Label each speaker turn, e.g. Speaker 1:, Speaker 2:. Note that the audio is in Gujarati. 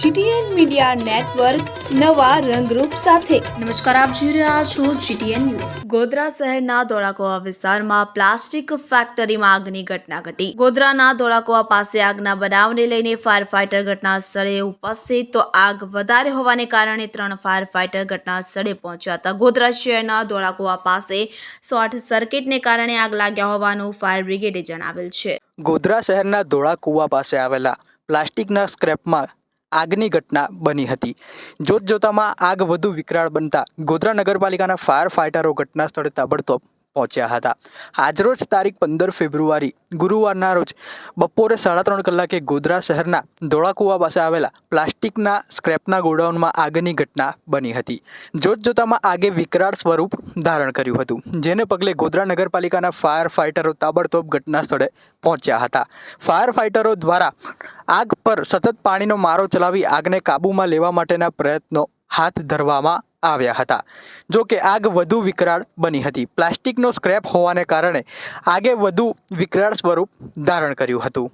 Speaker 1: જીટીએન મીડિયા નેટવર્ક નવા રંગરૂપ સાથે.
Speaker 2: નમસ્કાર આપ જોઈ રહ્યા છો જીટીએન ન્યૂઝ.
Speaker 3: ગોધરા શહેરના ધોળાકુવા વિસ્તારમાં પ્લાસ્ટિક ફેક્ટરીમાં આગની ઘટના ઘટી. ગોધરાના ધોળાકુવા પાસે આગના બનાવને લઈને ફાયર ફાઈટર ઘટના સ્થળે ઉપસ્થિત તો આગ વધારે હોવાને કારણે ત્રણ ફાયર ફાઈટર ઘટના સ્થળે પહોંચ્યા હતા. ગોધરા શહેરના ધોળાકુવા પાસે શોર્ટ સર્કિટને કારણે આગ લાગ્યા હોવાનું ફાયર બ્રિગેડે જણાવેલ છે.
Speaker 4: ગોધરા શહેરના ધોળા કૂવા પાસે આવેલા પ્લાસ્ટિકના સ્ક્રેપમાં આગની ઘટના બની હતી. જોત જોતામાં આગ વધુ વિકરાળ બનતા ગોધરા નગરપાલિકાના ફાયર ફાઇટરો ઘટના સ્થળે તાબડતોબ પહોંચ્યા હતા. આજરોજ તારીખ પંદર ફેબ્રુઆરી, ગુરુવારના રોજ બપોરે સાડા ત્રણ કલાકે ગોધરા શહેરના ધોળાકુવા પાસે આવેલા પ્લાસ્ટિકના સ્ક્રેપના ગોડાઉનમાં આગની ઘટના બની હતી. જોત જોતામાં આગે વિકરાળ સ્વરૂપ ધારણ કર્યું હતું, જેને પગલે ગોધરા નગરપાલિકાના ફાયર ફાઇટરો તાબડતોબ ઘટના સ્થળે પહોંચ્યા હતા. ફાયર ફાઇટરો દ્વારા આગ પર સતત પાણીનો મારો ચલાવી આગને કાબૂમાં લેવા માટેના પ્રયત્નો હાથ ધરવામાં આવ્યા હતા. જો કે આગ વધુ વિકરાળ બની હતી. પ્લાસ્ટિકનો સ્ક્રેપ હોવાને કારણે આગે વધુ વિકરાળ સ્વરૂપ ધારણ કર્યું હતું.